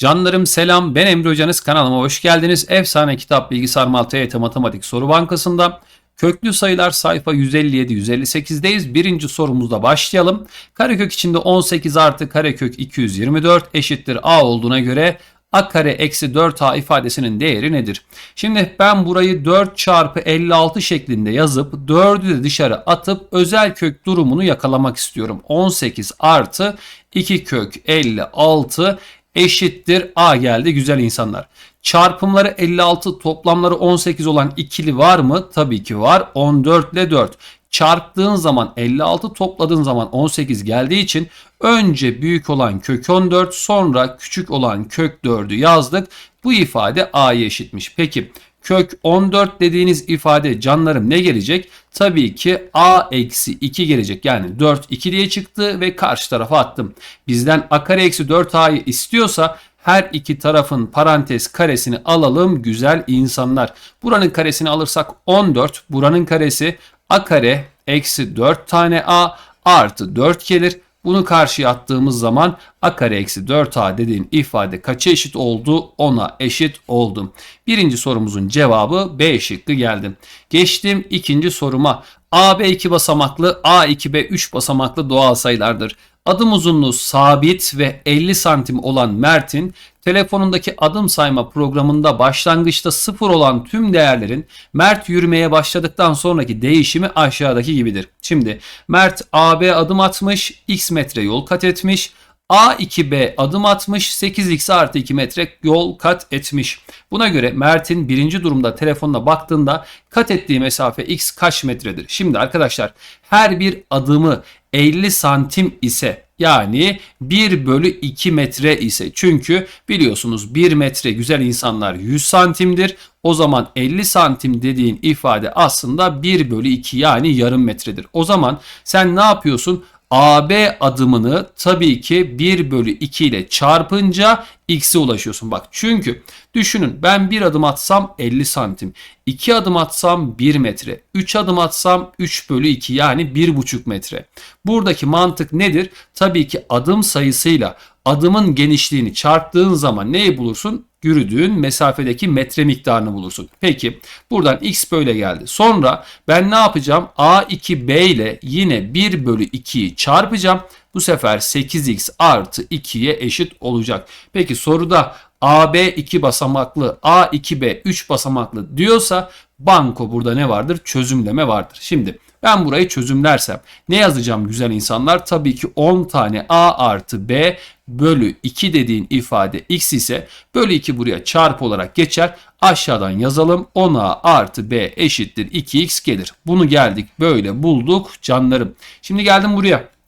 Canlarım selam ben Emre Hocanız kanalıma hoş geldiniz. Efsane Kitap Bilgisayar Malta Matematik Soru Bankası'nda köklü sayılar sayfa 157-158'deyiz. Birinci sorumuzda başlayalım. Karekök içinde 18 artı karekök 224 eşittir a olduğuna göre a kare eksi 4a ifadesinin değeri nedir? Şimdi ben burayı 4 çarpı 56 şeklinde yazıp 4'ü de dışarı atıp özel kök durumunu yakalamak istiyorum. 18 artı 2 kök 56 eşittir A geldi güzel insanlar. Çarpımları 56 toplamları 18 olan ikili var mı? Tabii ki var. 14 ile 4. Çarptığın zaman 56 topladığın zaman 18 geldiği için önce büyük olan kök 14 sonra küçük olan kök 4'ü yazdık. Bu ifade A'ya eşitmiş. Peki kök 14 dediğiniz ifade canlarım ne gelecek? Tabii ki a eksi 2 gelecek. Yani 4 2 diye çıktı ve karşı tarafa attım. Bizden a kare eksi 4a'yı istiyorsa her iki tarafın parantez karesini alalım güzel insanlar. Buranın karesini alırsak 14. Buranın karesi a kare eksi 4 tane a artı 4 gelir. Bunu karşıya attığımız zaman a kare eksi 4a dediğin ifade kaça eşit oldu? 10'a eşit oldu. Birinci sorumuzun cevabı B şıkkı geldi. Geçtim ikinci soruma. AB 2 basamaklı, A2B 3 basamaklı doğal sayılardır. Adım uzunluğu sabit ve 50 santim olan Mert'in telefonundaki adım sayma programında başlangıçta sıfır olan tüm değerlerin Mert yürümeye başladıktan sonraki değişimi aşağıdaki gibidir. Şimdi Mert AB adım atmış, x metre yol kat etmiş. A2B adım atmış 8x artı 2 metre yol kat etmiş. Buna göre Mert'in birinci durumda telefonuna baktığında kat ettiği mesafe x kaç metredir? Şimdi arkadaşlar her bir adımı 50 santim ise yani 1 bölü 2 metre ise çünkü biliyorsunuz 1 metre güzel insanlar 100 santimdir. O zaman 50 santim dediğin ifade aslında 1 bölü 2 yani yarım metredir. O zaman sen ne yapıyorsun? AB adımını tabii ki 1 bölü 2 ile çarpınca x'e ulaşıyorsun. Bak çünkü düşünün ben bir adım atsam 50 santim. 2 adım atsam 1 metre. 3 adım atsam 3 bölü 2 yani 1,5 metre. Buradaki mantık nedir? Tabii ki adım sayısıyla adımın genişliğini çarptığın zaman neyi bulursun? Yürüdüğün mesafedeki metre miktarını bulursun. Peki buradan x böyle geldi. Sonra ben ne yapacağım? A2B ile yine 1 bölü 2'yi çarpacağım. Bu sefer 8x artı 2'ye eşit olacak. Peki soruda AB 2 basamaklı, A2B 3 basamaklı diyorsa banko burada ne vardır? Çözümleme vardır. Şimdi ben burayı çözümlersem ne yazacağım güzel insanlar? Tabii ki 10 tane A artı B bölü 2 dediğin ifade x ise bölü 2 buraya çarpı olarak geçer. Aşağıdan yazalım 10a artı b eşittir 2x gelir. Bunu geldik böyle bulduk canlarım. Şimdi geldim buraya.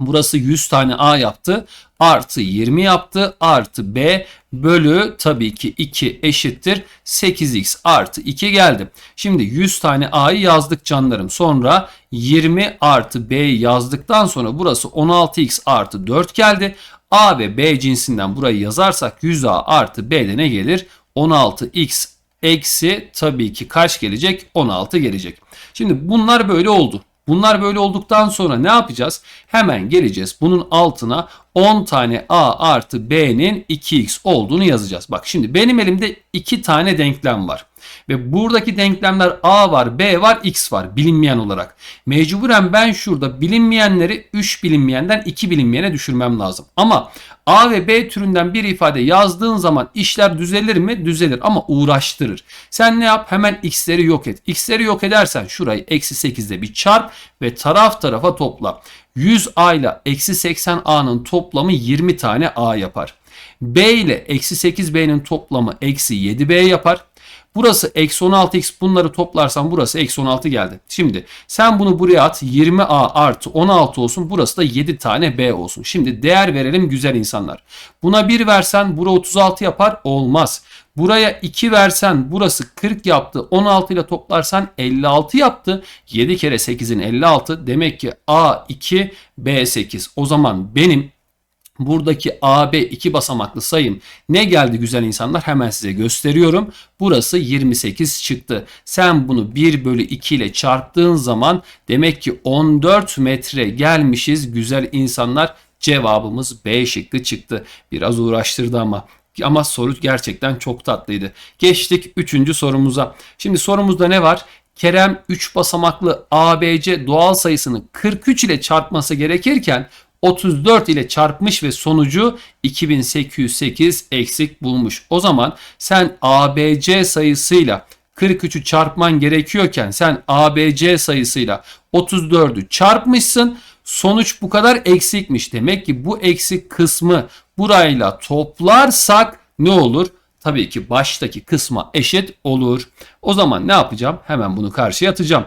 Burası 100 tane A yaptı. Artı 20 yaptı. Artı B bölü tabii ki 2 eşittir. 8x artı 2 geldi. Şimdi 100 tane A'yı yazdık canlarım. Sonra 20 artı B'yi yazdıktan sonra burası 16x artı 4 geldi. A ve B cinsinden burayı yazarsak 100A artı B'de ne gelir? 16x eksi tabii ki kaç gelecek? 16 gelecek. Şimdi bunlar böyle oldu. Bunlar böyle olduktan sonra ne yapacağız? Hemen geleceğiz. Bunun altına 10 tane a artı b'nin 2x olduğunu yazacağız. Bak şimdi benim elimde 2 tane denklem var. Ve buradaki denklemler a var, b var, x var bilinmeyen olarak. Mecburen ben şurada bilinmeyenleri 3 bilinmeyenden 2 bilinmeyene düşürmem lazım. Ama a ve b türünden bir ifade yazdığın zaman işler düzelir mi? Düzelir ama uğraştırır. Sen ne yap? Hemen x'leri yok et. x'leri yok edersen şurayı eksi 8'de bir çarp ve taraf tarafa topla. 100a ile eksi 80a'nın toplamı 20 tane a yapar. b ile eksi 8b'nin toplamı eksi 7b yapar. Burası eksi 16x bunları toplarsan burası eksi 16 geldi. Şimdi sen bunu buraya at 20a artı 16 olsun burası da 7 tane b olsun. Şimdi değer verelim güzel insanlar. Buna 1 versen bura 36 yapar olmaz. Buraya 2 versen burası 40 yaptı. 16 ile toplarsan 56 yaptı. 7 kere 8'in 56 demek ki A2 B8. O zaman benim Buradaki AB iki basamaklı sayım ne geldi güzel insanlar hemen size gösteriyorum. Burası 28 çıktı. Sen bunu 1 bölü 2 ile çarptığın zaman demek ki 14 metre gelmişiz güzel insanlar. Cevabımız B şıkkı çıktı. Biraz uğraştırdı ama Ama soru gerçekten çok tatlıydı. Geçtik 3. sorumuza. Şimdi sorumuzda ne var? Kerem 3 basamaklı ABC doğal sayısını 43 ile çarpması gerekirken 34 ile çarpmış ve sonucu 2808 eksik bulmuş. O zaman sen ABC sayısıyla 43'ü çarpman gerekiyorken sen ABC sayısıyla 34'ü çarpmışsın. Sonuç bu kadar eksikmiş. Demek ki bu eksik kısmı burayla toplarsak ne olur? Tabii ki baştaki kısma eşit olur. O zaman ne yapacağım? Hemen bunu karşıya atacağım.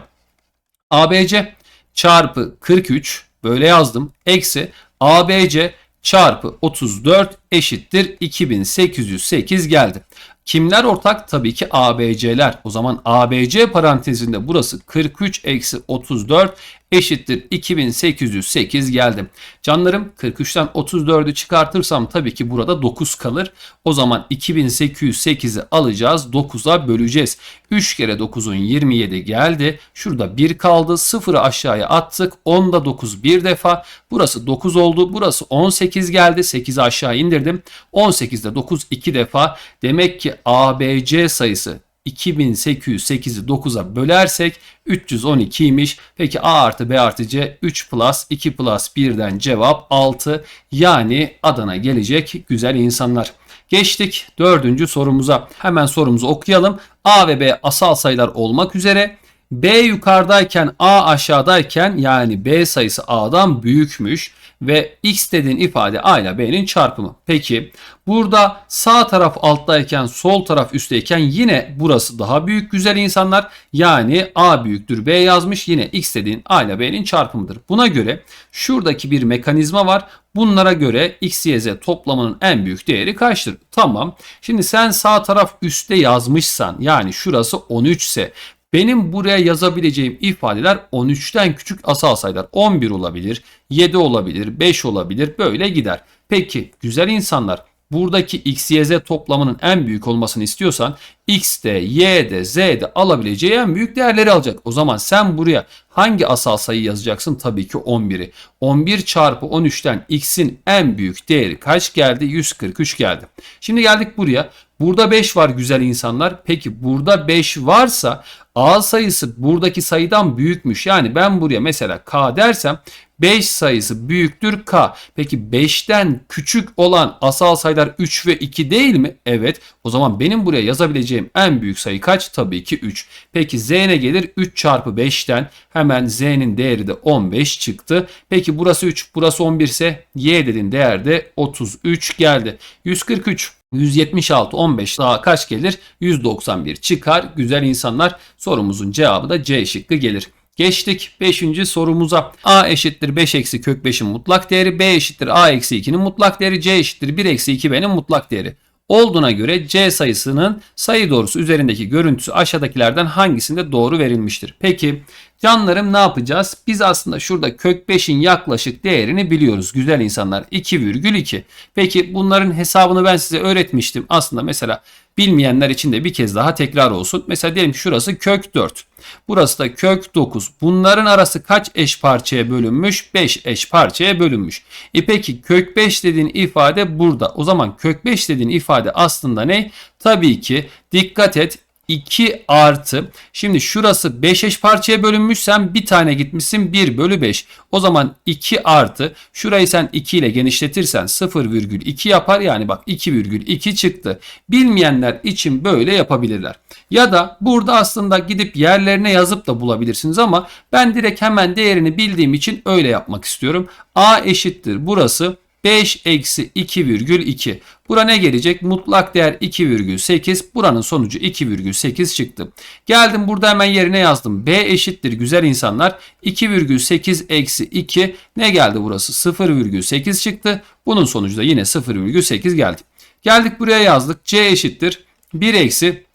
ABC çarpı 43 böyle yazdım. Eksi ABC çarpı 34 eşittir 2808 geldi. Kimler ortak? Tabii ki ABC'ler. O zaman ABC parantezinde burası 43 eksi 34 eşittir 2808 geldi. Canlarım 43'ten 34'ü çıkartırsam tabii ki burada 9 kalır. O zaman 2808'i alacağız 9'a böleceğiz. 3 kere 9'un 27 geldi. Şurada 1 kaldı. 0'ı aşağıya attık. 10'da 9 bir defa. Burası 9 oldu. Burası 18 geldi. 8'i aşağı indirdim. 18'de 9 2 defa. Demek ki ABC sayısı 2808'i 9'a bölersek 312'ymiş. Peki A artı B artı C 3 plus 2 plus 1'den cevap 6. Yani Adana gelecek güzel insanlar. Geçtik dördüncü sorumuza. Hemen sorumuzu okuyalım. A ve B asal sayılar olmak üzere B yukarıdayken A aşağıdayken yani B sayısı A'dan büyükmüş ve x dediğin ifade A ile B'nin çarpımı. Peki burada sağ taraf alttayken sol taraf üstteyken yine burası daha büyük güzel insanlar. Yani A büyüktür B yazmış yine x dediğin A ile B'nin çarpımıdır. Buna göre şuradaki bir mekanizma var. Bunlara göre x, y, z toplamının en büyük değeri kaçtır? Tamam. Şimdi sen sağ taraf üstte yazmışsan yani şurası 13 ise benim buraya yazabileceğim ifadeler 13'ten küçük asal sayılar. 11 olabilir, 7 olabilir, 5 olabilir böyle gider. Peki güzel insanlar buradaki x, y, z toplamının en büyük olmasını istiyorsan x de, y de, z de alabileceği en büyük değerleri alacak. O zaman sen buraya hangi asal sayı yazacaksın? Tabii ki 11'i. 11 çarpı 13'ten x'in en büyük değeri kaç geldi? 143 geldi. Şimdi geldik buraya. Burada 5 var güzel insanlar. Peki burada 5 varsa A sayısı buradaki sayıdan büyükmüş. Yani ben buraya mesela K dersem 5 sayısı büyüktür K. Peki 5'ten küçük olan asal sayılar 3 ve 2 değil mi? Evet. O zaman benim buraya yazabileceğim en büyük sayı kaç? Tabii ki 3. Peki Z ne gelir? 3 çarpı 5'ten hemen Z'nin değeri de 15 çıktı. Peki burası 3, burası 11 ise Y dediğin değer de 33 geldi. 143 176 15 daha kaç gelir? 191 çıkar. Güzel insanlar sorumuzun cevabı da C şıkkı gelir. Geçtik 5. sorumuza. A eşittir 5 eksi kök 5'in mutlak değeri. B eşittir A eksi 2'nin mutlak değeri. C eşittir 1 eksi 2B'nin mutlak değeri olduğuna göre C sayısının sayı doğrusu üzerindeki görüntüsü aşağıdakilerden hangisinde doğru verilmiştir? Peki canlarım ne yapacağız? Biz aslında şurada kök 5'in yaklaşık değerini biliyoruz güzel insanlar 2,2. Peki bunların hesabını ben size öğretmiştim. Aslında mesela bilmeyenler için de bir kez daha tekrar olsun. Mesela diyelim ki şurası kök 4. Burası da kök 9. Bunların arası kaç eş parçaya bölünmüş? 5 eş parçaya bölünmüş. E peki kök 5 dediğin ifade burada. O zaman kök 5 dediğin ifade aslında ne? Tabii ki dikkat et 2 artı. Şimdi şurası 5 eş parçaya bölünmüş. Sen bir tane gitmişsin 1 bölü 5. O zaman 2 artı. Şurayı sen 2 ile genişletirsen 0,2 yapar. Yani bak 2,2 çıktı. Bilmeyenler için böyle yapabilirler. Ya da burada aslında gidip yerlerine yazıp da bulabilirsiniz ama ben direkt hemen değerini bildiğim için öyle yapmak istiyorum. A eşittir burası 5 eksi 2,2. Bura ne gelecek? Mutlak değer 2,8. Buranın sonucu 2,8 çıktı. Geldim burada hemen yerine yazdım. B eşittir güzel insanlar. 2,8 eksi 2. Ne geldi burası? 0,8 çıktı. Bunun sonucu da yine 0,8 geldi. Geldik buraya yazdık. C eşittir 1 eksi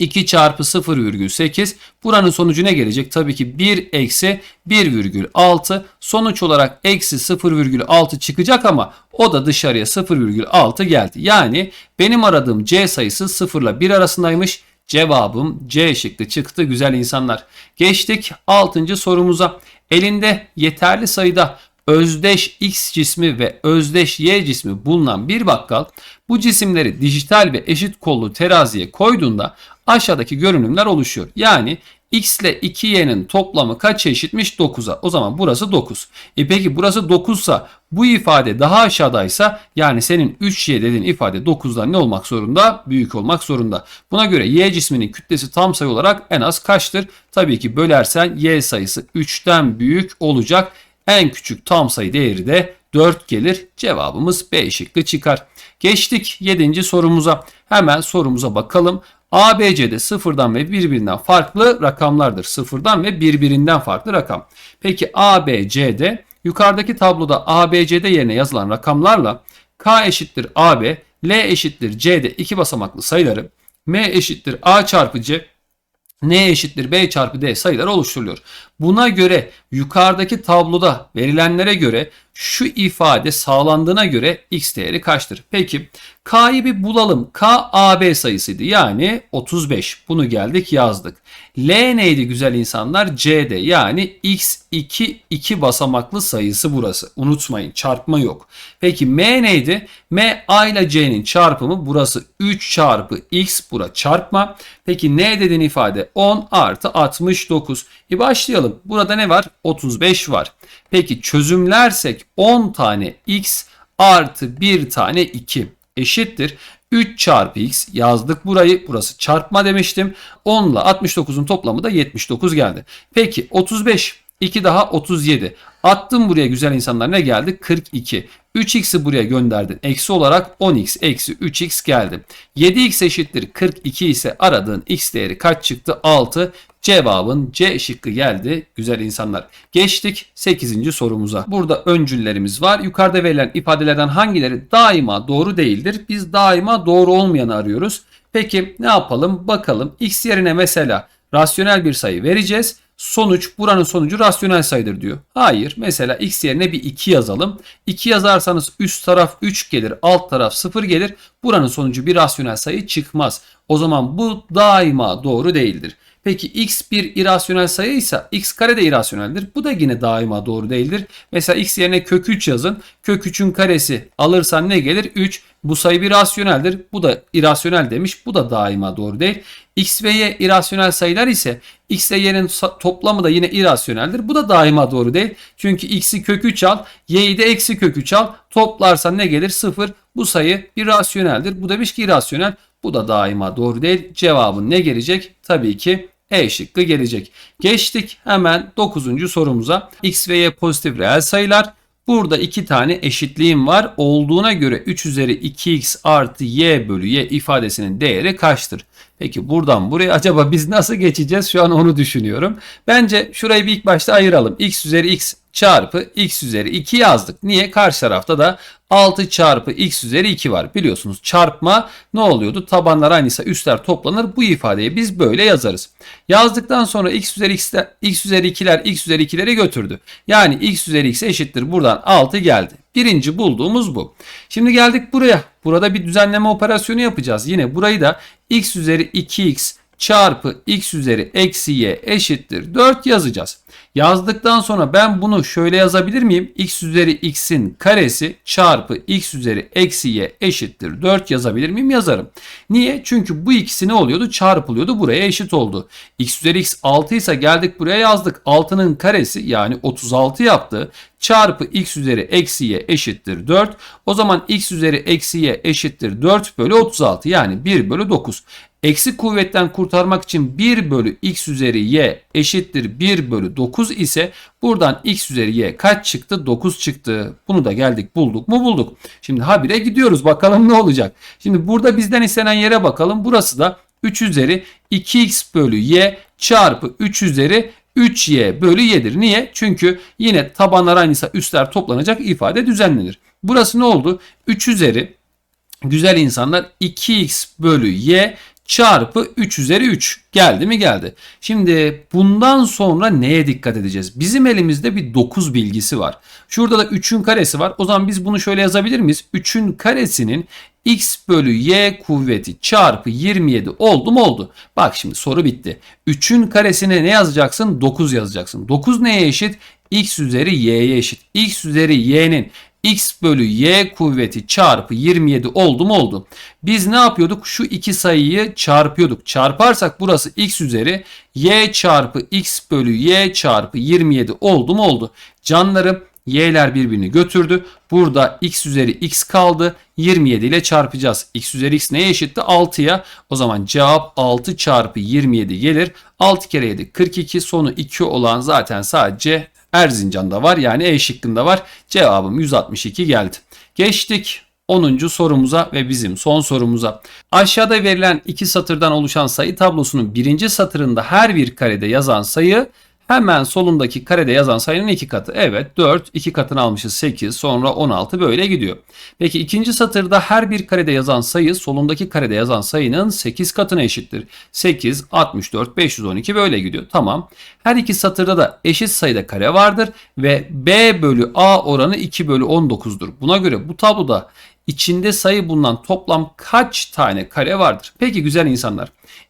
2 çarpı 0,8 buranın sonucu ne gelecek? Tabii ki 1 eksi 1,6 sonuç olarak eksi 0,6 çıkacak ama o da dışarıya 0,6 geldi. Yani benim aradığım C sayısı 0 ile 1 arasındaymış. Cevabım C şıkkı çıktı güzel insanlar. Geçtik 6. sorumuza. Elinde yeterli sayıda özdeş X cismi ve özdeş Y cismi bulunan bir bakkal bu cisimleri dijital ve eşit kollu teraziye koyduğunda aşağıdaki görünümler oluşuyor. Yani x ile 2y'nin toplamı kaç eşitmiş? 9'a. O zaman burası 9. E peki burası 9 sa bu ifade daha aşağıdaysa yani senin 3y dediğin ifade 9'dan ne olmak zorunda? Büyük olmak zorunda. Buna göre y cisminin kütlesi tam sayı olarak en az kaçtır? Tabii ki bölersen y sayısı 3'ten büyük olacak. En küçük tam sayı değeri de 4 gelir. Cevabımız B şıkkı çıkar. Geçtik 7. sorumuza. Hemen sorumuza bakalım. ABC'de sıfırdan ve birbirinden farklı rakamlardır. Sıfırdan ve birbirinden farklı rakam. Peki ABC'de yukarıdaki tabloda ABC'de yerine yazılan rakamlarla K eşittir AB, L eşittir C'de iki basamaklı sayıları, M eşittir A çarpı C, N eşittir B çarpı D sayıları oluşturuluyor. Buna göre yukarıdaki tabloda verilenlere göre şu ifade sağlandığına göre x değeri kaçtır? Peki K'yı bir bulalım. K AB sayısıydı. Yani 35. Bunu geldik yazdık. L neydi güzel insanlar? C'de yani x2 iki basamaklı sayısı burası. Unutmayın çarpma yok. Peki M neydi? M A ile C'nin çarpımı burası 3 çarpı x bura çarpma. Peki ne dediğin ifade 10 artı 69. E başlayalım. Burada ne var? 35 var. Peki çözümlersek 10 tane x artı 1 tane 2 eşittir. 3 çarpı x yazdık burayı. Burası çarpma demiştim. 10 ile 69'un toplamı da 79 geldi. Peki 35 2 daha 37. Attım buraya güzel insanlar ne geldi? 42. 3x'i buraya gönderdin. Eksi olarak 10x eksi 3x geldi. 7x eşittir 42 ise aradığın x değeri kaç çıktı? 6. Cevabın C şıkkı geldi güzel insanlar. Geçtik 8. sorumuza. Burada öncüllerimiz var. Yukarıda verilen ifadelerden hangileri daima doğru değildir? Biz daima doğru olmayanı arıyoruz. Peki ne yapalım? Bakalım x yerine mesela rasyonel bir sayı vereceğiz. Sonuç buranın sonucu rasyonel sayıdır diyor. Hayır. Mesela x yerine bir 2 yazalım. 2 yazarsanız üst taraf 3 gelir, alt taraf 0 gelir. Buranın sonucu bir rasyonel sayı çıkmaz. O zaman bu daima doğru değildir. Peki x bir irasyonel sayıysa x kare de irasyoneldir. Bu da yine daima doğru değildir. Mesela x yerine kök 3 yazın. Kök 3'ün karesi alırsan ne gelir? 3. Bu sayı bir rasyoneldir. Bu da irasyonel demiş. Bu da daima doğru değil. X ve Y irasyonel sayılar ise X ile Y'nin toplamı da yine irasyoneldir. Bu da daima doğru değil. Çünkü X'i kök 3 al. Y'yi de eksi kök 3 al. Toplarsan ne gelir? 0. Bu sayı bir rasyoneldir. Bu demiş ki irasyonel. Bu da daima doğru değil. Cevabın ne gelecek? Tabii ki E şıkkı gelecek. Geçtik hemen 9. sorumuza. X ve Y pozitif reel sayılar. Burada iki tane eşitliğim var. Olduğuna göre 3 üzeri 2x artı y bölü y ifadesinin değeri kaçtır? Peki buradan buraya acaba biz nasıl geçeceğiz? Şu an onu düşünüyorum. Bence şurayı bir ilk başta ayıralım. x üzeri x çarpı x üzeri 2 yazdık. Niye? Karşı tarafta da 6 çarpı x üzeri 2 var. Biliyorsunuz çarpma ne oluyordu? Tabanlar aynıysa üstler toplanır. Bu ifadeyi biz böyle yazarız. Yazdıktan sonra x üzeri x'ler, x üzeri 2'ler x üzeri 2'leri götürdü. Yani x üzeri x eşittir. Buradan 6 geldi. Birinci bulduğumuz bu. Şimdi geldik buraya. Burada bir düzenleme operasyonu yapacağız. Yine burayı da x üzeri 2x çarpı x üzeri eksi y eşittir 4 yazacağız. Yazdıktan sonra ben bunu şöyle yazabilir miyim? x üzeri x'in karesi çarpı x üzeri eksi y eşittir 4 yazabilir miyim? Yazarım. Niye? Çünkü bu ikisi ne oluyordu? Çarpılıyordu. Buraya eşit oldu. x üzeri x 6 ise geldik buraya yazdık. 6'nın karesi yani 36 yaptı. Çarpı x üzeri eksi y eşittir 4. O zaman x üzeri eksi y eşittir 4 bölü 36 yani 1 bölü 9. Eksi kuvvetten kurtarmak için 1 bölü x üzeri y eşittir 1 bölü 9 ise buradan x üzeri y kaç çıktı? 9 çıktı. Bunu da geldik bulduk mu bulduk. Şimdi habire gidiyoruz bakalım ne olacak. Şimdi burada bizden istenen yere bakalım. Burası da 3 üzeri 2x bölü y çarpı 3 üzeri 3y bölü y'dir. Niye? Çünkü yine tabanlar aynıysa üstler toplanacak ifade düzenlenir. Burası ne oldu? 3 üzeri güzel insanlar 2x bölü y çarpı 3 üzeri 3. Geldi mi geldi. Şimdi bundan sonra neye dikkat edeceğiz? Bizim elimizde bir 9 bilgisi var. Şurada da 3'ün karesi var. O zaman biz bunu şöyle yazabilir miyiz? 3'ün karesinin x bölü y kuvveti çarpı 27 oldu mu oldu. Bak şimdi soru bitti. 3'ün karesine ne yazacaksın? 9 yazacaksın. 9 neye eşit? x üzeri y'ye eşit. x üzeri y'nin x bölü y kuvveti çarpı 27 oldu mu oldu. Biz ne yapıyorduk? Şu iki sayıyı çarpıyorduk. Çarparsak burası x üzeri y çarpı x bölü y çarpı 27 oldu mu oldu. Canlarım y'ler birbirini götürdü. Burada x üzeri x kaldı. 27 ile çarpacağız. x üzeri x neye eşitti? 6'ya. O zaman cevap 6 çarpı 27 gelir. 6 kere 7 42 sonu 2 olan zaten sadece Erzincan'da var. Yani E şıkkında var. Cevabım 162 geldi. Geçtik 10. sorumuza ve bizim son sorumuza. Aşağıda verilen iki satırdan oluşan sayı tablosunun birinci satırında her bir karede yazan sayı hemen solundaki karede yazan sayının iki katı. Evet 4 iki katını almışız 8 sonra 16 böyle gidiyor. Peki ikinci satırda her bir karede yazan sayı solundaki karede yazan sayının 8 katına eşittir. 8, 64, 512 böyle gidiyor. Tamam. Her iki satırda da eşit sayıda kare vardır ve B bölü A oranı 2 bölü 19'dur. Buna göre bu tabloda içinde sayı bulunan toplam kaç tane kare vardır? Peki güzel insanlar.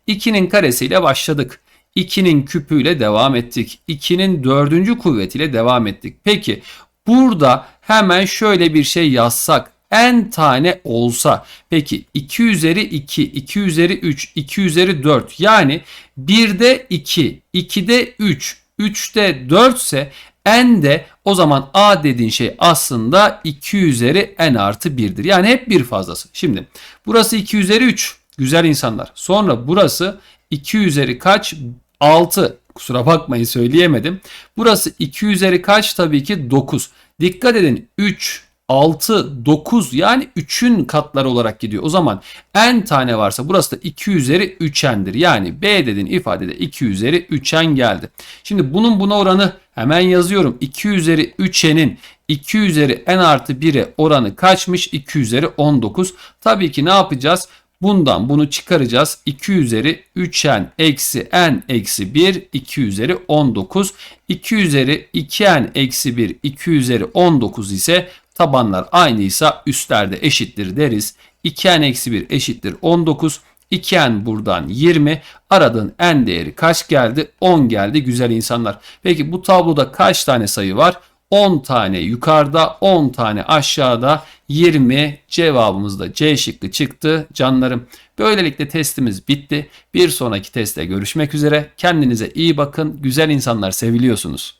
2'nin karesiyle başladık. 2'nin küpüyle devam ettik. 2'nin dördüncü kuvvetiyle devam ettik. Peki burada hemen şöyle bir şey yazsak n tane olsa peki 2 üzeri 2, 2 üzeri 3, 2 üzeri 4 yani 1'de 2, 2'de 3, 3'te 4 ise n de o zaman a dediğin şey aslında 2 üzeri n artı 1'dir. Yani hep bir fazlası. Şimdi burası 2 üzeri 3 güzel insanlar. Sonra burası 2 üzeri kaç? 6. Kusura bakmayın söyleyemedim. Burası 2 üzeri kaç? Tabii ki 9. Dikkat edin 3, 6, 9 yani 3'ün katları olarak gidiyor. O zaman n tane varsa burası da 2 üzeri 3n'dir. Yani b dediğin ifadede 2 üzeri 3n geldi. Şimdi bunun buna oranı hemen yazıyorum. 2 üzeri 3n'in 2 üzeri n artı 1'e oranı kaçmış? 2 üzeri 19. Tabii ki ne yapacağız? Bundan bunu çıkaracağız. 2 üzeri 3n eksi n eksi 1 2 üzeri 19. 2 üzeri 2n eksi 1 2 üzeri 19 ise tabanlar aynıysa üstlerde eşittir deriz. 2n eksi 1 eşittir 19. 2n buradan 20. Aradığın n değeri kaç geldi? 10 geldi güzel insanlar. Peki bu tabloda kaç tane sayı var? 10 tane yukarıda 10 tane aşağıda 20 cevabımız da C şıkkı çıktı canlarım. Böylelikle testimiz bitti. Bir sonraki testte görüşmek üzere. Kendinize iyi bakın. Güzel insanlar seviliyorsunuz.